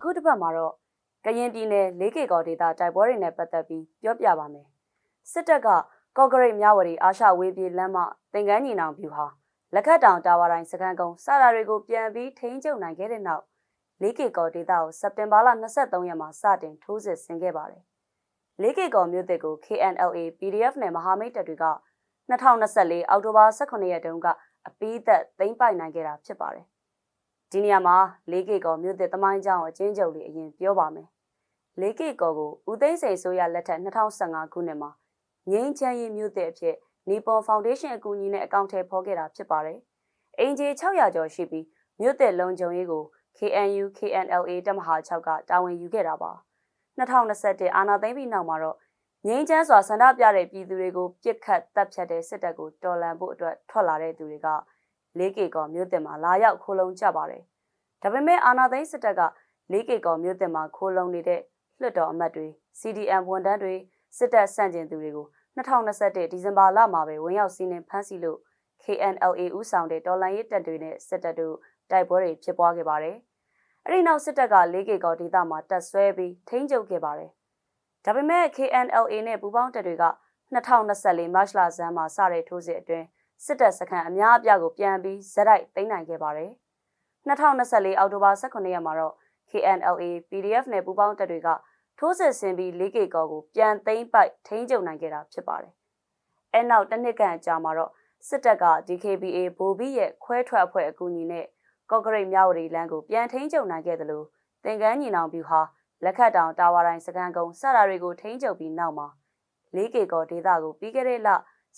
အခုတစ်ပတ်မှာတော့ကရင်ပြည်နယ်လေးကေကော်ဒေသတိုက်ပွဲတွေနဲ့ပတ်သက်ပြီးပြောပြပါမယ်စစ်တပ်ကကော့ဂရိတ်မြဝတီအာရှဝေးပြေးလမ်းမသင်္ကန်းညီနောင်ဗျူဟာလက်ခတ်တောင်တာဝါတိုင်းစကန်ကုန်းစတာတွေကိုပြန်ပြီးထိန်းချုပ်နိုင်ခဲ့တဲ့နောက်လေးကေကော်ဒေသကိုစက်တင်ဘာလ23ရက်မှာစတင်ထိုးစစ်ဆင်ခဲ့ပါတယ်လေးကေကော်မြို့တစ်ကို KNLA PDF နဲ့မဟာမိတ်တပ်တွေက2024အောက်တိုဘာ18ရက်တုန်းကအပီးသက်သိမ်းပိုက်နိုင်ခဲ့တာဖြစ်ပါတယ်။ ဒီနေရာမှာလေးကေကော်မြို့သက်တမိုင်းကျောင်းအချင်းချုပ်လေးအရင်ပြောပါမယ်။လေးကေကော်ကိုဦးသိန်းစိန်ဆိုရလက်ထက်2015ခုနှစ်မှာငင်းချမ်းရေးမြို့သက်အဖြစ်နီပွန်ဖောင်ဒေးရှင်းအကူအညီနဲ့အကောင့်ထဲဖော်ခဲ့တာဖြစ်ပါတယ်။အင်ဂျီ600ကျော်ရှိပြီးမြို့သက်လုံခြုံရေးကို KNU KNLA တပ်မဟာ6ကတာဝန်ယူခဲ့တာပါ။2021အာဏာသိမ်းပြီးနောက်မှာတော့ငိမ့်ချမ်းစွာဆန္ဒပြတဲ့ပြည်သူတွေကိုပြစ်ခတ်တပ်ဖြတ်တဲ့စစ်တပ်ကိုတော်လှန်ဖို့အတွက်ထွက်လာတဲ့သူတွေက လေးကေကော်မြို့တင်မှာလာရောက်ခိုးလုံကြပါတယ်။ဒါပေမဲ့အာဏာသိမ်းစစ်တပ်ကလေးကေကော်မြို့တင်မှာခိုးလုံနေတဲ့လွှတ်တော်အမတ်တွေ CDM ဝန်ထမ်းတွေစစ်တပ်ဆန့်ကျင်သူတွေကို2021ဒီဇင်ဘာလမှာပဲဝင်ရောက်စီးနင်းဖမ်းဆီးလို့ KNLA ဦးဆောင်တဲ့တော်လှန်ရေးတပ်တွေနဲ့စစ်တပ်တို့တိုက်ပွဲတွေဖြစ်ပွားခဲ့ပါတယ်။အဲဒီနောက်စစ်တပ်ကလေးကေကော်ဒေသမှာတပ်ဆွဲပြီးထိန်းချုပ်ခဲ့ပါတယ်။ဒါပေမဲ့ KNLA နဲ့ပူးပေါင်းတပ်တွေက2024မတ်လဆန်းမှာစတဲ့ထိုးစစ်အတွင်း စစ်တပ်စခန်းအများအပြားကိုပြန်ပြီးဇက်တိုက်သိမ်းနိုင်ခဲ့ပါတယ်။2024အောက်တိုဘာ18ရက်မှာတော့ KNLA PDF နဲ့ပူးပေါင်းတပ်တွေကထိုးစစ်ဆင်ပြီး 4K ကော်ကိုပြန်သိမ်းပိုက်ထိန်းချုပ်နိုင်ခဲ့တာဖြစ်ပါတယ်။အဲနောက်တစ်နှစ်ခန့်အကြာမှာတော့စစ်တပ်က DKBA ဗိုလ်ဘီရဲ့ခွဲထွက်အဖွဲ့အကူအညီနဲ့ကော့ဂရိတ်မြောက်ဝတီလမ်းကိုပြန်ထိန်းချုပ်နိုင်ခဲ့တယ်လို့သင်္ကန်းညီနောင်ဗျူဟာလက်ခတ်တောင်တာဝါတိုင်းစကန်ကုန်းစတာတွေကိုထိန်းချုပ်ပြီးနောက်မှာ 4K ကော်ဒေတာကိုပြီးခဲ့တဲ့လ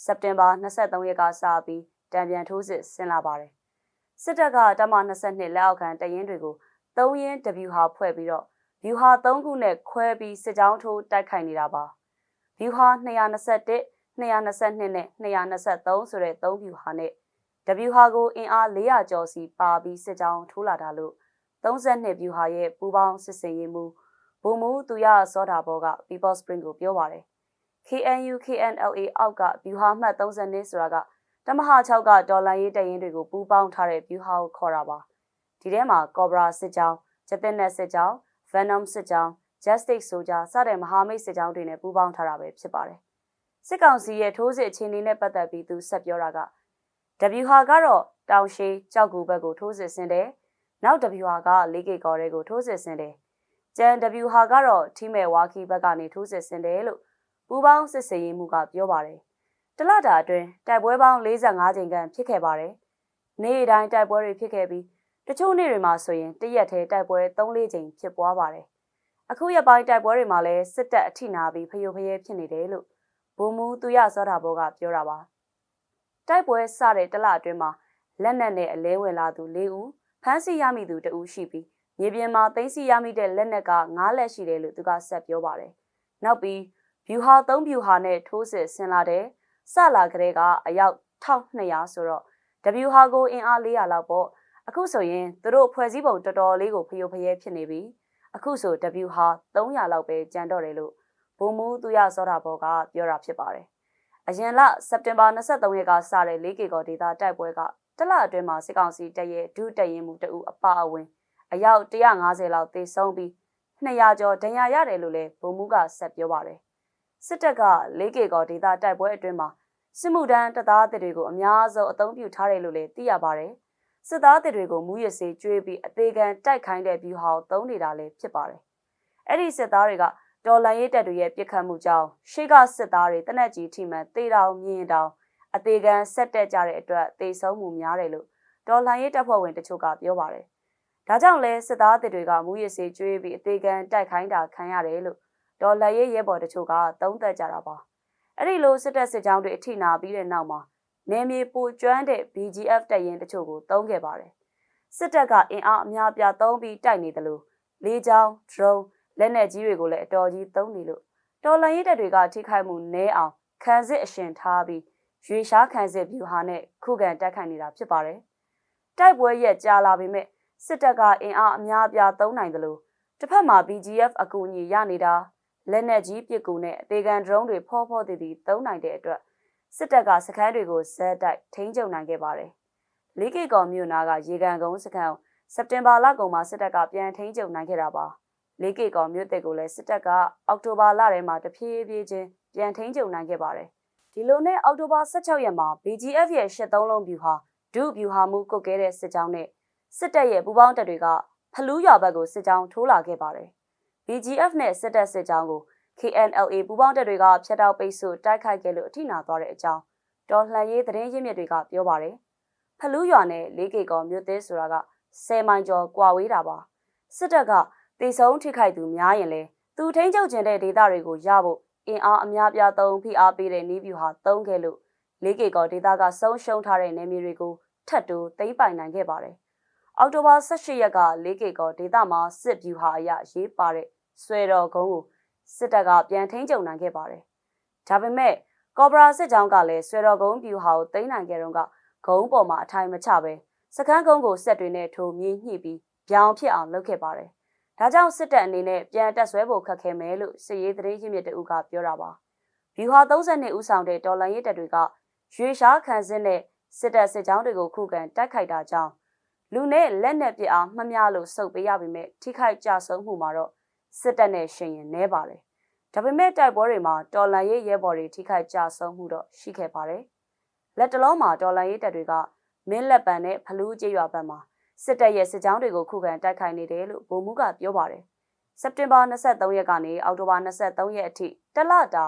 စက်တင်ဘာ23ရက်ကစပြီးတံပြန်ထိုးစစ်ဆင်လာပါတယ်။စစ်တပ်ကတမ22လက်အောက်ခံတရင်တွေကို3ရင်း W ဟာဖွဲ့ပြီးတော့ဗျူဟာ3ခုနဲ့ခွဲပြီးစစ်ကြောင်းထိုးတိုက်ခိုက်နေတာပါ။ဗျူဟာ221 222နဲ့223ဆိုတဲ့3ဗျူဟာနဲ့ W ဟာကိုအင်အား400ကျော်စီပါပြီးစစ်ကြောင်းထိုးလာတာလို့32ဗျူဟာရဲ့ပူပေါင်းစစ်စင်ရေးမှုဘုံမူသူရစောတာဘောက People Spring ကိုပြောပါတယ်။ KNU KNLA အောက်ကဗျူဟာမှတ်30နှစ်ဆိုတာကတမဟာ6ကဒေါ်လာရေးတရင်တွေကိုပူးပေါင်းထားတဲ့ဗျူဟာကိုခေါ်တာပါ။ဒီထဲမှာ Cobra စစ်ကြောင်း၊ဂျပန်နဲ့စစ်ကြောင်း၊ Venom စစ်ကြောင်း၊ Justice Soldier စတဲ့မဟာမိတ်စစ်ကြောင်းတွေနဲ့ပူးပေါင်းထားတာပဲဖြစ်ပါတယ်။စစ်ကောင်စီရဲ့ထိုးစစ်အခြေအနေနဲ့ပတ်သက်ပြီးသူဆက်ပြောတာက W ဟာကတော့တောင်ရှိကြောက်ကူဘက်ကိုထိုးစစ်ဆင်တယ်။နောက် W ဟာက 4K ကော်တွေကိုထိုးစစ်ဆင်တယ်။ကျန် W ဟာကတော့ထီမဲ့ဝါခီဘက်ကနေထိုးစစ်ဆင်တယ်လို့ ပူပေါင်းစစ်စေးရေးမှုကပြောပါတယ်။တလတာအတွင်းတိုက်ပွဲပေါင်း45ချိန်ခန့်ဖြစ်ခဲ့ပါတယ်။နေ့တိုင်းတိုက်ပွဲတွေဖြစ်ခဲ့ပြီးတချို့နေ့တွေမှာဆိုရင်တရက်ထဲတိုက်ပွဲ3-4ချိန်ဖြစ်ပွားပါတယ်။အခုရက်ပိုင်းတိုက်ပွဲတွေမှာလည်းစစ်တပ်အထိနာပြီးဖျို့ဖျဲဖြစ်နေတယ်လို့ဘုံမူသူရစောတာဘောကပြောတာပါ။တိုက်ပွဲစတဲ့တလအတွင်းမှာလက်နက်နဲ့အလဲဝင်လာသူ၄ဦးဖမ်းဆီးရမိသူ2ဦးရှိပြီးမြေပြင်မှာသိမ်းဆီးရမိတဲ့လက်နက်က9လက်ရှိတယ်လို့သူကဆက်ပြောပါတယ်။နောက်ပြီး ဗျူဟာ3ဗျူဟာနဲ့ထိုးစစ်ဆင်လာတဲ့စလာကလေးကအယောက်1200ဆိုတော့ W ဟာကိုအင်အား400လောက်ပေါ့အခုဆိုရင်သူတို့ဖွဲ့စည်းပုံတော်တော်လေးကိုဖျို့ဖျဲဖြစ်နေပြီအခုဆို W ဟာ300လောက်ပဲကျန်တော့တယ်လို့ဘုံမူသူရစောတာဘောကပြောတာဖြစ်ပါတယ်အရင်လစက်တင်ဘာ23ရက်ကစတဲ့ 4K ကောဒေတာတိုက်ပွဲကတလအတွင်းမှာစစ်ကောင်စီတပ်ရဲ့ဒုတပ်ရင်မှုတအူအပအဝင်အယောက်150လောက်သေဆုံးပြီး200ကျော်ဒဏ်ရာရတယ်လို့လည်းဗိုလ်မှူးကဆက်ပြောပါတယ် စစ်တပ်က 4K ကောဒေတာတိုက်ပွဲအတွင်းမှာစစ်မှုထမ်းတပ်သားတွေကိုအများဆုံးအသုံးပြုထားတယ်လို့လည်းသိရပါတယ်စစ်သားတွေကိုမူရစေကျွေးပြီးအသေးခံတိုက်ခိုင်းတဲ့ view ဟောင်းသုံးနေတာလည်းဖြစ်ပါတယ်အဲ့ဒီစစ်သားတွေကဒေါ်လာရေးတပ်တွေရဲ့ပြစ်ခတ်မှုကြောင့်ရှေ့ကစစ်သားတွေတနက်ကြီးထိမှန်တေတောင်မြင်တောင်အသေးခံဆက်တက်ကြတဲ့အတွက်တေဆုံးမှုများတယ်လို့ဒေါ်လာရေးတပ်ဖွဲ့ဝင်တချို့ကပြောပါတယ်။ဒါကြောင့်လဲစစ်သားတွေကမူရစေကျွေးပြီးအသေးခံတိုက်ခိုင်းတာခံရတယ်လို့ ဒေါ်လာရေးရဲဘော်တချို့ကသုံးသပ်ကြတာပါ။အဲ့ဒီလိုစစ်တပ်စစ်ကြောင်းတွေအထိနာပြီးတဲ့နောက်မှာနေမြေပိုကျွမ်းတဲ့ BGF တပ်ရင်းတချို့ကိုတုံးခဲ့ပါတယ်။စစ်တပ်ကအင်အားအများပြားသုံးပြီးတိုက်နေတယ်လို့လေကြောင်း drone လက်နက်ကြီးတွေကိုလည်းအတော်ကြီးသုံးနေလို့တော်လန်ရေးတပ်တွေကထိခိုက်မှုနည်းအောင်ခံစစ်အရှင်ထားပြီးရွေရှားခံစစ်ဗျူဟာနဲ့ခုခံတိုက်ခိုက်နေတာဖြစ်ပါတယ်။တိုက်ပွဲရက်ကြာလာပေမဲ့စစ်တပ်ကအင်အားအများအပြားသုံးနိုင်တယ်လို့တစ်ဖက်မှာ BGF အကူအညီရနေတာ လက်နက်ကြီးပစ်ကူနဲ့အသေးခံဒရုန်းတွေဖောဖောတည်တည်သုံးနိုင်တဲ့အတွက်စစ်တပ်ကစခန်းတွေကိုဇက်တိုက်ထိန်းချုပ်နိုင်ခဲ့ပါတယ်။လေးကေကော်မြို့နာကရေကန်ကုန်းစခန်းစက်တင်ဘာလကုန်မှာစစ်တပ်ကပြန်ထိန်းချုပ်နိုင်ခဲ့တာပါလေးကေကောမြို့တက်ကိုလည်းစစ်တပ်ကအောက်တိုဘာလထဲမှာတဖြည်းဖြည်းချင်းပြန်ထိန်းချုပ်နိုင်ခဲ့ပါတယ်ဒီလိုနဲ့အောက်တိုဘာ16ရက်မှာ BGF ရဲ့73လုံးဗျူဟာဒုဗျူဟာမှုကုတ်ကဲတဲ့စစ်ကြောင်းနဲ့စစ်တပ်ရဲ့ပူးပေါင်းတပ်တွေကဖလူးရွာဘက်ကိုစစ်ကြောင်းထိုးလာခဲ့ပါတယ် BGF နဲ့စစ်တပ်စစ်ကြောင်းကို KNLA ပူးပေါင်းတပ်တွေကဖျက်တောက်ပိတ်ဆို့တိုက်ခိုက်ခဲ့လို့အထိနာသွားတဲ့အကြောင်းတော်လှန်ရေးသတင်းရင်းမြစ်တွေကပြောပါတယ်။ဖလူးရွာနဲ့လေးကေကောမြို့သေးဆိုတာက10မိုင်ကျော်ကွာဝေးတာပါ။စစ်တပ်ကတေဆုံးထိခိုက်သူများရင်လဲသူထိန်းချုပ်ခြင်းတဲ့ဒေသတွေကိုရဖို့အင်အားအများပြားသုံးဖိအားပေးတဲ့နီးဗျူဟာသုံးခဲ့လို့လေးကေကောဒေသကဆုံးရှုံးထားတဲ့နေမြေတွေကိုထပ်တိုးသိမ်းပိုင်နိုင်ခဲ့ပါတယ်။အောက်တိုဘာ18ရက်ကလေးကေကောဒေသမှာစစ်ဗျူဟာအရရေးပါတဲ့ ဆွဲတော်ကုန်းကိုစစ်တပ်ကပြန်ထိန်းချုပ်နိုင်ခဲ့ပါတယ်။ဒါပေမဲ့ကော်ဘရာစစ်ကြောင်းကလည်းဆွဲတော်ကုန်းပြူဟာကိုသိမ်းနိုင်ခဲ့တော့ကဂုံးပေါ်မှာအထိုင်မချပဲစကန်းကုန်းကိုဆက်တွေနဲ့ထိုးမြင်းညှိပြီးပြောင်းဖြစ်အောင်လုပ်ခဲ့ပါတယ်။ဒါကြောင့်စစ်တပ်အနေနဲ့ပြန်တက်ဆွဲဖို့ခက်ခဲမယ်လို့စစ်ရေးသတင်းရင်းမြစ်တအုပ်ကပြောတာပါ။ဗျူဟာ32ဦးဆောင်တဲ့တော်လန်ရေးတပ်တွေကရွေရှားခံစစ်နဲ့စစ်တပ်စစ်ကြောင်းတွေကိုခုခံတိုက်ခိုက်တာကြောင့်လူနဲ့လက်နက်ပစ်အားမှတ်များလို့စုပ်ပေးရပေမဲ့ထိခိုက်ကြဆုံးမှုမှာတော့ စစ်တပ်နဲ့ရှင်ရင်နဲပါတယ်။ဒါပေမဲ့တိုက်ပွဲတွေမှာတော်လန်ရေးရဲဘော်တွေထိခိုက်ကြဆုံးမှုတော့ရှိခဲ့ပါတယ်။လက်တလုံးမှာတော်လန်ရေးတပ်တွေကမင်းလက်ပံနဲ့ဖလူးကျေးရွာဘက်မှာစစ်တပ်ရဲ့စစ်ကြောင်းတွေကိုခုခံတိုက်ခိုက်နေတယ်လို့ဗိုလ်မှူးကပြောပါတယ်။စက်တင်ဘာ23ရက်ကနေအောက်တိုဘာ23ရက်အထိတလတာ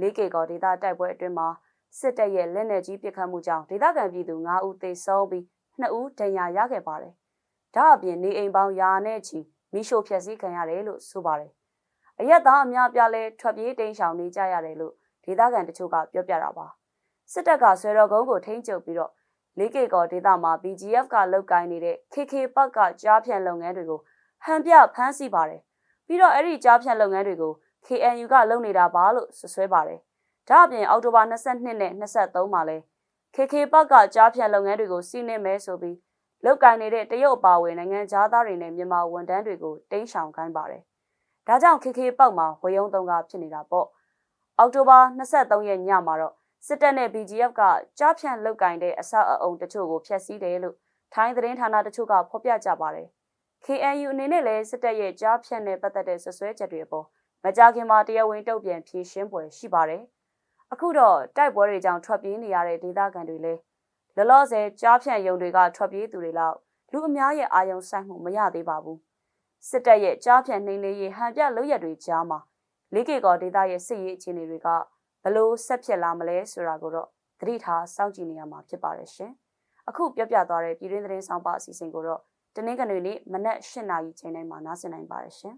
၄ကေကောဒေသတိုက်ပွဲအတွင်းမှာစစ်တပ်ရဲ့လက်နက်ကြီးပစ်ခတ်မှုကြောင့်ဒေသခံပြည်သူ9ဦးသေဆုံးပြီး2ဦးဒဏ်ရာရခဲ့ပါတယ်။ဒါအပြင်နေအိမ်ပေါင်းရာနဲ့ချီ မိရှို့ဖျက်ဆီးခံရတယ်လို့ဆိုပါတယ်။အရက်သားအများပြားလဲထွက်ပြေးတိမ်းရှောင်နေကြရတယ်လို့ဒေသခံတချို့ကပြောပြတာပါ။စစ်တပ်ကဆွဲတော်ကုန်းကိုထိန်းချုပ်ပြီးတော့လေးကေကောဒေသမှာ BGF ကလုတ်ကိုင်းနေတဲ့ KK ပတ်ကကြားဖြန့်လုပ်ငန်းတွေကိုဟန်ပြဖမ်းဆီးပါတယ်။ပြီးတော့အဲ့ဒီကြားဖြန့်လုပ်ငန်းတွေကို KNU ကလုပ်နေတာပါလို့ဆွဆွဲပါတယ်။ဒါအပြင်အောက်တိုဘာ22နဲ့23မှာလဲ KK ပတ်ကကြားဖြန့်လုပ်ငန်းတွေကိုစီးနှင်းမဲဆိုပြီး လောက်ကင်နေတဲ့တရုတ်အပါအဝင်နိုင်ငံသားတွေနဲ့မြန်မာဝန်ထမ်းတွေကိုတင်းရှောင်ခိုင်းပါတယ်။ဒါကြောင့် KK ပောက်မှာဝေယုံသုံးကဖြစ်နေတာပေါ့။အောက်တိုဘာ23ရက်ညမှာတော့စစ်တပ်နဲ့ BGF ကကြားဖြန့်လောက်ကင်တဲ့အဆောက်အအုံတချို့ကိုဖျက်ဆီးတယ်လို့ထိုင်းသတင်းဌာနတချို့ကဖော်ပြကြပါတယ်။ KNU အနေနဲ့လည်းစစ်တပ်ရဲ့ကြားဖြန့်နဲ့ပတ်သက်တဲ့ဆွဆွဲချက်တွေအပေါ်မကြခင်မှာတရားဝင်တုံ့ပြန်ဖြေရှင်းပွဲရှိပါတယ်။အခုတော့တိုက်ပွဲတွေကြောင့်ထွက်ပြေးနေရတဲ့ဒေသခံတွေလည်း လောလောဆယ်ကြားဖြန့်ယုံတွေကထွက်ပြေးသူတွေလောက်လူအများရဲ့အာယုံဆိုင်မှုမရသေးပါဘူးစစ်တပ်ရဲ့ကြားဖြန့်နှိမ်လေးရေးဟန်ပြလုပ်ရက်တွေကြားမှာလေးကေကောဒေသရဲ့စစ်ရေးအခြေအနေတွေကဘလို့ဆက်ဖြစ်လာမလဲဆိုတာကိုတော့သတိထားစောင့်ကြည့်နေရမှာဖြစ်ပါတယ်ရှင်အခုပြောပြသွားတဲ့ပြည်တွင်းသတင်းဆောင်ပါအစီအစဉ်ကိုတော့တနင်္ဂနွေနေ့မနက်၈နာရီချိန်တိုင်းမှာနားဆင်နိုင်ပါတယ်ရှင်